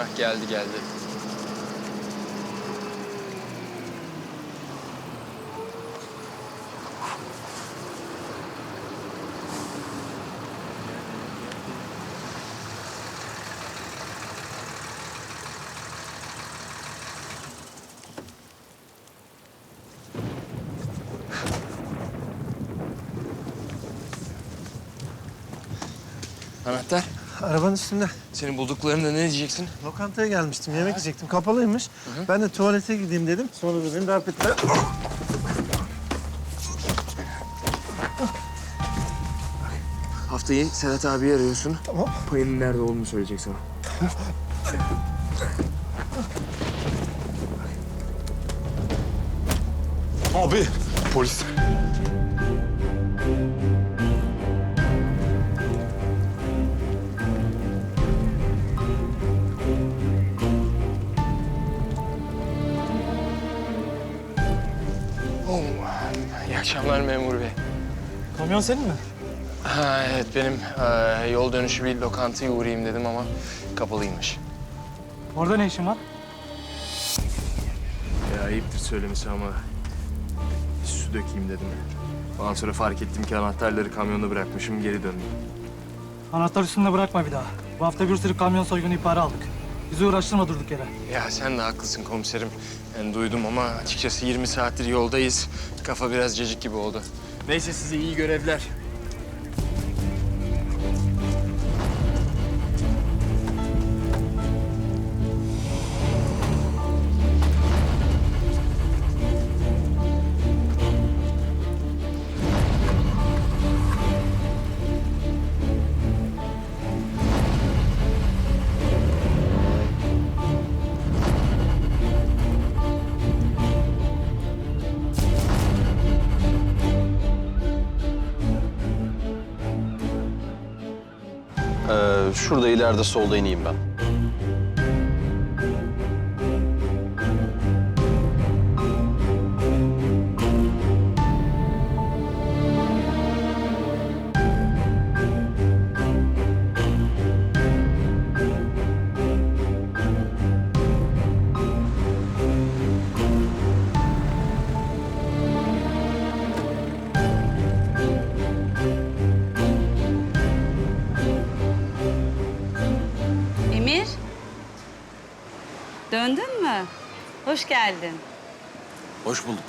Hah geldi geldi. Anahtar. Arabanın üstünde. Senin bulduklarında ne diyeceksin? Lokantaya gelmiştim. Yemek yiyecektim. Kapalıymış. Ben de tuvalete gideyim dedim. Sonra da beni darp ettiler. Haftayı Sedat abiyi arıyorsun. Tamam. Payının nerede olduğunu söyleyecek sana. Abi polis. Akşamlar memur bey. Kamyon senin mi? Ha, evet benim eee, yol dönüşü bir lokantaya uğrayayım dedim ama kapalıymış. Orada ne işin var? Ya ayıptır söylemesi ama su dökeyim dedim. Ondan sonra fark ettim ki anahtarları kamyonda bırakmışım geri döndüm. Anahtar üstünde bırakma bir daha. Bu hafta bir sürü kamyon soygunu ihbarı aldık. Bizi uğraştırma durduk yere. Ya sen de haklısın komiserim. Ben duydum ama açıkçası 20 saattir yoldayız. Kafa biraz cacık gibi oldu. Neyse size iyi görevler. Şurada ileride solda ineyim ben. Mü? Hoş geldin. Hoş bulduk.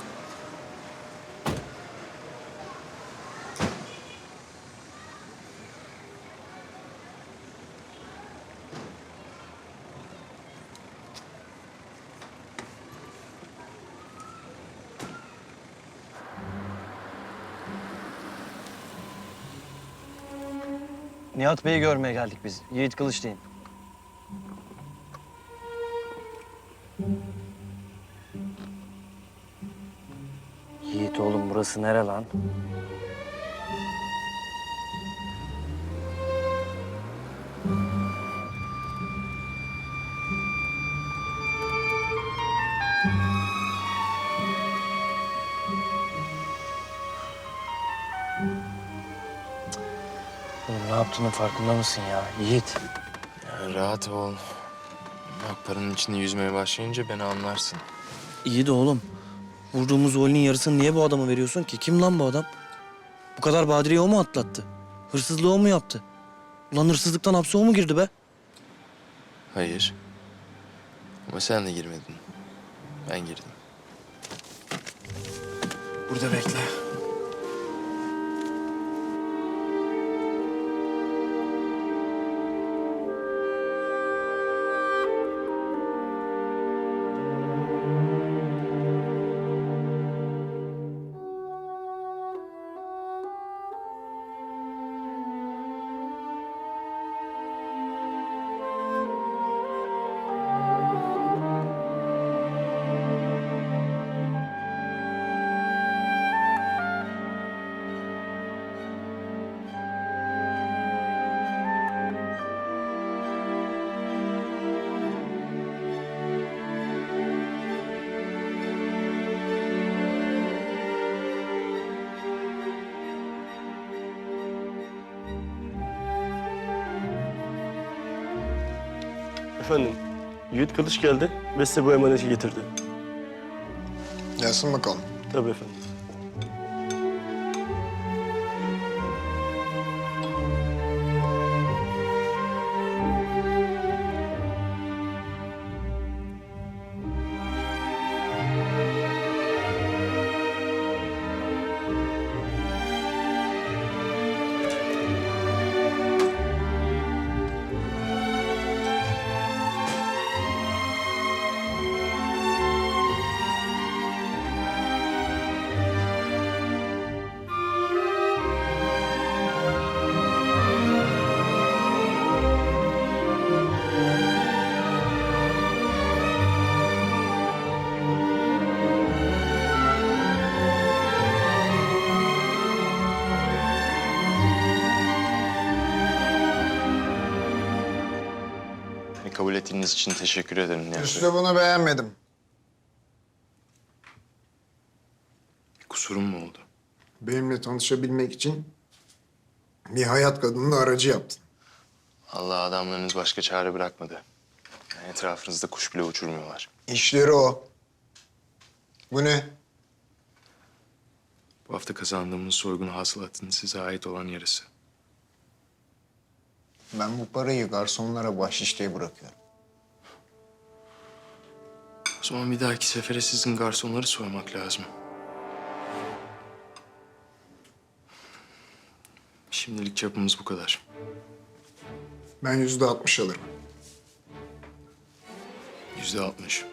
Nihat Bey'i görmeye geldik biz. Yiğit Kılıçdayin. Burası nere lan? Oğlum ne yaptığının farkında mısın ya? Yiğit. Ya rahat ol. Bak paranın içinde yüzmeye başlayınca beni anlarsın. İyi de oğlum. Vurduğumuz golün yarısını niye bu adama veriyorsun ki? Kim lan bu adam? Bu kadar badireyi o mu atlattı? Hırsızlığı o mu yaptı? Ulan hırsızlıktan hapse o mu girdi be? Hayır. Ama sen de girmedin. Ben girdim. Burada bekle. Efendim, Yiğit Kılıç geldi ve size bu emaneti getirdi. Gelsin bakalım. Tabii efendim. Kabul ettiğiniz için teşekkür ederim Nihat Bey. Üslubunu beğenmedim. Kusurum mu oldu? Benimle tanışabilmek için bir hayat kadınını aracı yaptın. Allah adamlarınız başka çare bırakmadı. Yani etrafınızda kuş bile uçurmuyorlar. İşleri o. Bu ne? Bu hafta kazandığımız soygun hasılatının size ait olan yarısı. Ben bu parayı garsonlara bahşiş diye bırakıyorum. O zaman bir dahaki sefere sizin garsonları sormak lazım. Şimdilik çapımız bu kadar. Ben yüzde altmış alırım. Yüzde altmış.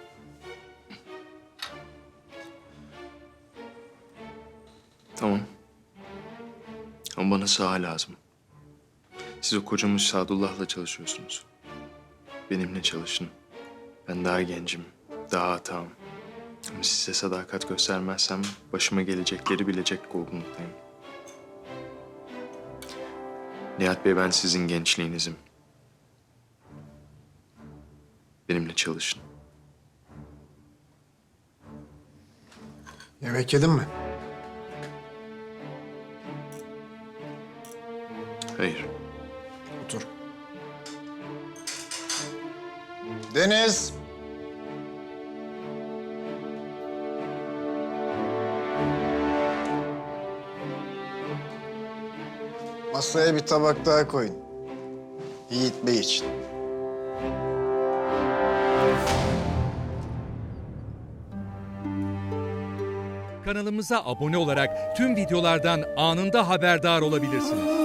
Tamam. Ama bana saha lazım. Siz o kocamış Sadullah'la çalışıyorsunuz. Benimle çalışın. Ben daha gencim, daha hatam. Ama size sadakat göstermezsem başıma gelecekleri bilecek olgunluktayım. Nihat Bey ben sizin gençliğinizim. Benimle çalışın. Yemek yedin mi? Hayır. Otur. Deniz. Masaya bir tabak daha koyun. Yiğit Bey için. Kanalımıza abone olarak tüm videolardan anında haberdar olabilirsiniz.